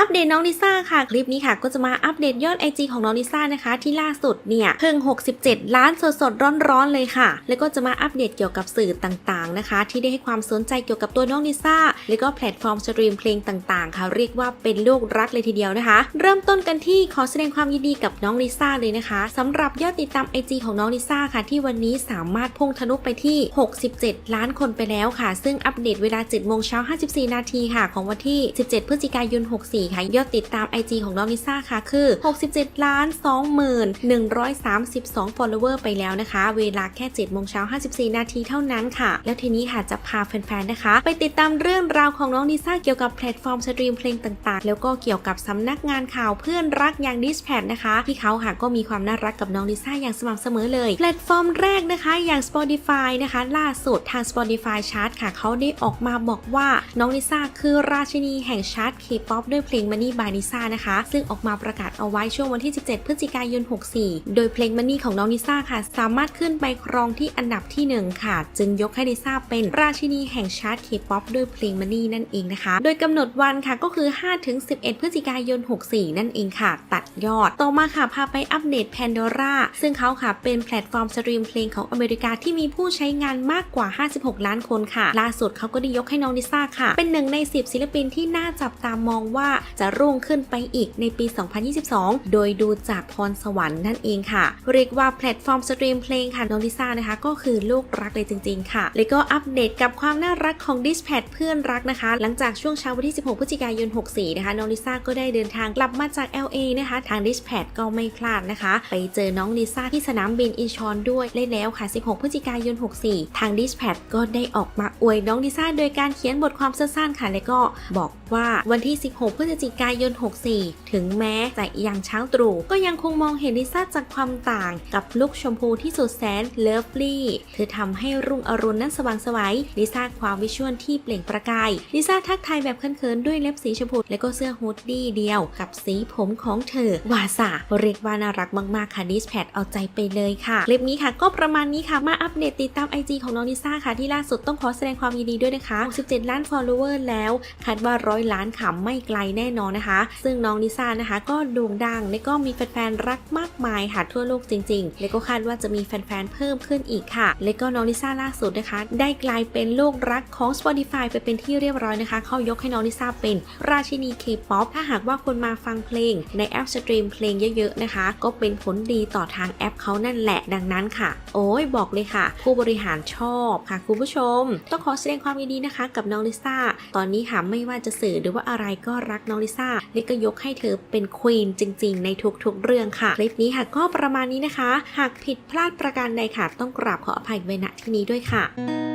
อัปเดตน้องลิซ่าค่ะ คลิปนี้ค่ะ ก็จะมาอัปเดตยอด IG ของน้องลิซ่านะคะ ที่ล่าสุดเนี่ยเพิ่ง 67 ล้านสดสดๆร้อนๆเลยค่ะ แล้วก็จะมาอัปเดตเกี่ยวกับสื่อต่างๆนะคะ ที่ได้ให้ความสนใจเกี่ยวกับตัวน้องลิซ่าแล้วก็แพลตฟอร์มสตรีมเพลงต่างๆ ค่ะ เรียกว่าเป็นลูกรักเลยทีเดียวนะคะ เริ่มต้นกันที่ขอแสดงความยินดีกับน้องลิซ่าเลยนะคะสำหรับยอดติดตาม IG ของน้องลิซ่าค่ะ ที่วันนี้สามารถพุ่งทะลุไปที่ 67 ล้านคนไปแล้วค่ะ ซึ่งอัปเดตเวลา7โมงเช้า54 นาทีค่ะ ของวันที่ 17 พฤศจิกายน 64ค่ะ ยอดติดตาม IG ของน้องลิซ่าค่ะคือ 67ล้าน2132 follower ไปแล้วนะคะ เวลาแค่7โมงเช้า54 นาทีเท่านั้นค่ะ แล้วทีนี้ค่ะจะพาแฟนๆนะคะ ไปติดตามเรื่องราวของน้องลิซ่าเกี่ยวกับแพลตฟอร์มสตรีมเพลงต่างๆ แล้วก็เกี่ยวกับสำนักงานข่าวเพื่อนรักอย่างดิสแพดนะคะ ที่เขาค่ะก็มีความน่ารักกับน้องลิซ่าอย่างสม่ำเสมอเลย แพลตฟอร์มแรกนะคะอย่าง Spotify นะคะ ล่าสุดทาง Spotify Chart ค่ะเขาได้ออกมาบอกว่าน้องลิซ่าคือราชินีแห่งชาร์ต K-POP ด้วยเพลง Money by Lisa นะคะ ซึ่งออกมาประกาศเอาไว้ช่วงวันที่ 17 พฤศจิกายน 64 โดยเพลง Money ของน้องลิซ่าค่ะ สามารถขึ้นไปครองที่อันดับที่ 1 ค่ะ จึงยกให้ลิซ่าเป็นราชินีแห่งชาร์ต K-POP ด้วยเพลง Money นั่นเองนะคะ โดยกำหนดวันค่ะก็คือ 5-11 พฤศจิกายน 64 นั่นเองค่ะ ตัดยอด ต่อมาค่ะพาไปอัปเดต Pandora ซึ่งเขาค่ะเป็นแพลตฟอร์มสตรีมเพลงของอเมริกาที่มีผู้ใช้งานมากกว่า 56 ล้านคนค่ะ ล่าสุดเขาก็ได้ยกให้น้องลิซ่าค่ะ เป็นหนึ่งใน 10 ศิลปินที่น่าจับตามองว่าจะรุ่งขึ้นไปอีกในปี 2022 โดยดูจากพรสวรรค์นั่นเองค่ะ เรียกว่าแพลตฟอร์มสตรีมเพลงค่ะน้องลิซ่านะคะ ก็คือลูกรักเลยจริง ๆ ค่ะ แล้วก็อัปเดตกับความน่ารักของดิสแพดเพื่อนรักนะคะ หลังจากช่วงเช้าวันที่ 16 พฤศจิกายน 64 นะคะน้องลิซ่าก็ได้เดินทางกลับมาจาก LA นะคะ ทางดิสแพดก็ไม่พลาดนะคะ ไปเจอน้องลิซ่าที่สนามบินอินชอนด้วยได้แล้วค่ะ 16 พฤศจิกายน 64 ทางดิสแพดก็ได้ออกมาอวยน้องลิซ่าโดยการเขียนบทความสั้นๆค่ะ แล้วก็บอกว่าวันที่ 16 พฤศจิกายน 64 ถึงแม้จะยังเช้าตรู่ก็ยังคงมองเห็นลิซ่าจากความต่างกับลุคชมพูที่สุดแสนเลิฟลี่เธอทำให้รุ่งอรุณนั้นสว่างไสวัยลิซ่าความวิชวลที่เปล่งประกายลิซ่าทักทายแบบเขินๆด้วยเล็บสีชมพูและก็เสื้อฮูดดี้เดียวกับสีผมของเธอวาสาเรียกว่าน่ารักมากๆค่ะดิสแพดเอาใจไปเลยค่ะคลิปนี้ค่ะก็ประมาณนี้ค่ะมาอัปเดตติดตาม IG ของน้องลิซ่าค่ะที่ล่าสุดต้องขอแสดงความยินดีด้วยนะคะ17ล้าน follower แล้วคาดว่าร้อยล้านค่ะไม่ไกลแน่นอนนะคะ ซึ่งน้องลิซ่านะคะ ก็โด่งดังและก็มีแฟนๆรักมากมายค่ะทั่วโลกจริงๆ และก็คาดว่าจะมีแฟนๆเพิ่มขึ้นอีกค่ะ และก็น้องลิซ่าล่าสุดนะคะ ได้กลายเป็นลูกรักของ Spotify ไปเป็นที่เรียบร้อยนะคะ เขายกให้น้องลิซ่าเป็นราชินี K-POP ถ้าหากว่าคนมาฟังเพลงในแอปสตรีมเพลงเยอะๆนะคะ ก็เป็นผลดีต่อทางแอปเขานั่นแหละดังนั้นค่ะ โอ้ยบอกเลยค่ะ ผู้บริหารชอบค่ะคุณผู้ชม ต้องขอแสดงความยินดีนะคะ กับน้องลิซ่าตอนนี้ค่ะไม่ว่าจะสื่อหรือว่าอะไรก็รักน้องลิซ่าและก็ยกให้เธอเป็นควีนจริง ๆ ในทุกๆเรื่องค่ะ คลิปนี้ค่ะก็ประมาณนี้นะคะ หากผิดพลาดประการใดค่ะ ต้องกราบขออภัยไว้ณที่นี้ด้วยค่ะ